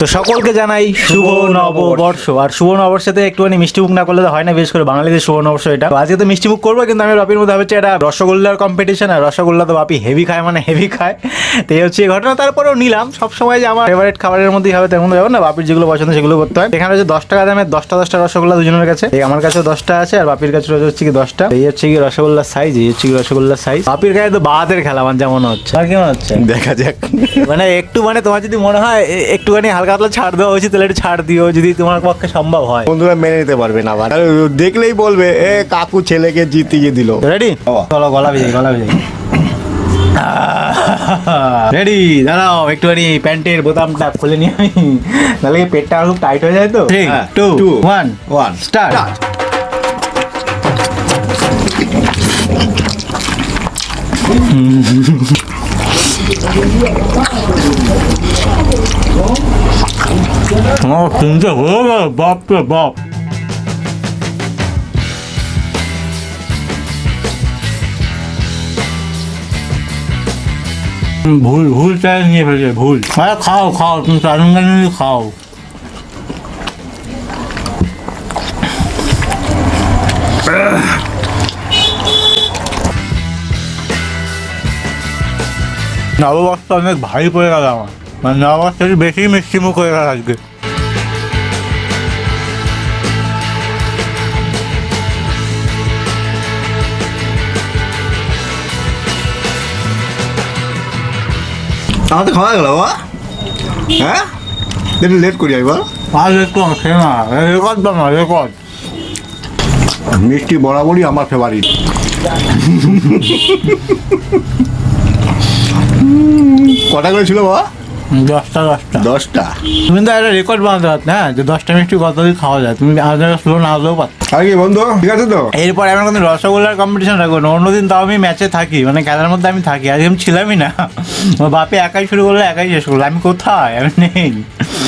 তো সকলকে জানাই শুভ নববর্ষ। আর শুভ নববর্ষতে একটুখানি মিষ্টি মুখ না করলে তো হয় না বিশেষ করে বাঙালিদের শুভ নববর্ষ এটা। আজকে তো মিষ্টি মুখ করব কিন্তু আমি বাপির মধ্যে ভাবছি এটা রসগোল্লার কম্পিটিশন আর রসগোল্লা তো বাপি হেভি খায় মানে হেভি খায়। তো এই হচ্ছে ঘটনা তারপরেও নিলাম। সবসময় যে আমার ফেভারিট খাবারের মধ্যেই হবে তেমন ব্যাপার না বাপির যেগুলো পছন্দ সেগুলো করতে হয়। এখানে হচ্ছে দশ টাকা দামের দশটা দশটা রসগোল্লা দুজনের কাছে। এই আমার কাছে দশটা আছে আর বাপির কাছে রয়েছে হচ্ছে কি দশটা। এই হচ্ছে কি রসগোল্লার সাইজ এই হচ্ছে কি রসগোল্লার সাইজ বাপির গায়ে তো বাহাতের খেলা আমার যেমন হচ্ছে। আর কেমন হচ্ছে? দেখা যাক। মানে একটু মানে তোমার যদি মনে হয় একটুখানি হালকা হালকা ছাড় দেওয়া উচিত তাহলে একটু ছাড় দিও যদি তোমার পক্ষে সম্ভব হয়। বন্ধুরা মেনে নিতে পারবে না আবার। দেখলেই বলবে এ কাকু ছেলেকে জিতিয়ে দিল। রেডি চলো গলা ভিজাই গলা ভিজাই রেডি দাঁড়াও একটুখানি প্যান্টের বোতামটা খুলে নিয়ে আমি। তাহলে পেটটা আর খুব টাইট হয়ে যায় তো? Three two two, one one, start start. ও শুনতে হয়ে গেল বাপ রে বাপ ভুল ভুল চাই নিয়ে ফেলেছে ভুল আরে খাও খাও তুমি চাটন গানি খাও নববর্ষ অনেক ভারী পড়ে গেল আমার মানে নববর্ষ বেশি মিষ্টি মুখ হয়ে গেল আজকে আমার তো খাওয়া গেল বাবা। হ্যাঁ? একটু লেট করি একবার আর একটু আছে না রেকর্ড না রেকর্ড মিষ্টি বরাবরই আমার ফেভারিট কটা করে ছিল বাবা? দশটা দশটা। দশটা? তুমি তো একটা রেকর্ড বানাতে পারত হ্যাঁ? যে দশটা মিষ্টি কতদিন খাওয়া যায় তুমি আগে স্লো না আসলেও পারত। আর কি বন্ধু? ঠিক আছে তো? এরপর এমন কোনো রসগোল্লার কম্পিটিশন রাখব না অন্যদিন তাও আমি ম্যাচে থাকি মানে খেলার মধ্যে আমি থাকি আজকে আমি ছিলামই না। আমার বাপে একাই শুরু করল একাই শেষ করল। আমি কোথায়? আমি নেই।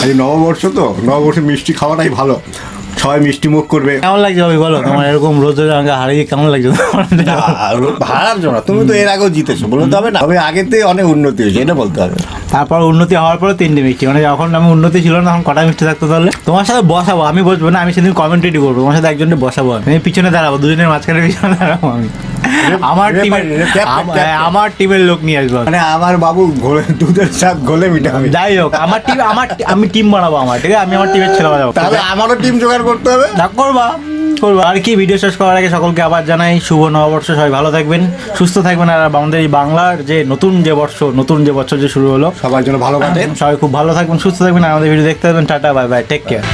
আজ নববর্ষ তো নববর্ষে মিষ্টি খাওয়াটাই ভালো। সবাই মিষ্টি মুখ করবে। কেমন লাগছে ভাবি বলো? তোমার এরকম রোজ রোজ আমাকে হারিয়ে কেমন লাগছে? ভাড়ার জন্য তুমি তো এর আগেও জিতেছো বলতে হবে না। তবে আগেতে অনেক উন্নতি হয়েছে এটা বলতে হবে তারপর উন্নতি হওয়ার পরে তিনটে মিষ্টি মানে যখন আমি উন্নতি ছিল না তখন কটা মিষ্টি থাকতো তাহলে? তোমার সাথে বসাবো আমি বসবো না আমি সেদিন কমেন্টেটি করব তোমার সাথে একজনকে বসাবো আমি। আমি পিছনে দাঁড়াবো দুজনের মাঝখানে পিছনে দাঁড়াবো আমি। আমার টিমের ক্যাপ্টেন। আমার টিমের লোক নিয়ে আসব। মানে আমার বাবু ঘোলে দুধের সাথ গোলে মিটাবে। যাই হোক আমার টিম আমার আমি টিম বানাবো আমার ঠিক আছে? আমি আমার টিমের ছেলে বানাবো। তাহলে আমারও টিম জোগাড় করতে হবে? না করবা করবা। আর কি ভিডিও শেষ করার আগে সকলকে আবার জানাই শুভ নববর্ষ সবাই ভালো থাকবেন সুস্থ থাকবেন। আর আমাদের এই বাংলার যে নতুন যে বর্ষ নতুন যে বছর যে শুরু হলো সবার জন্য ভালো কাটে। সবাই খুব ভালো থাকবেন সুস্থ থাকবেন। আর আমাদের ভিডিও দেখতে থাকবেন। Tata bye bye take care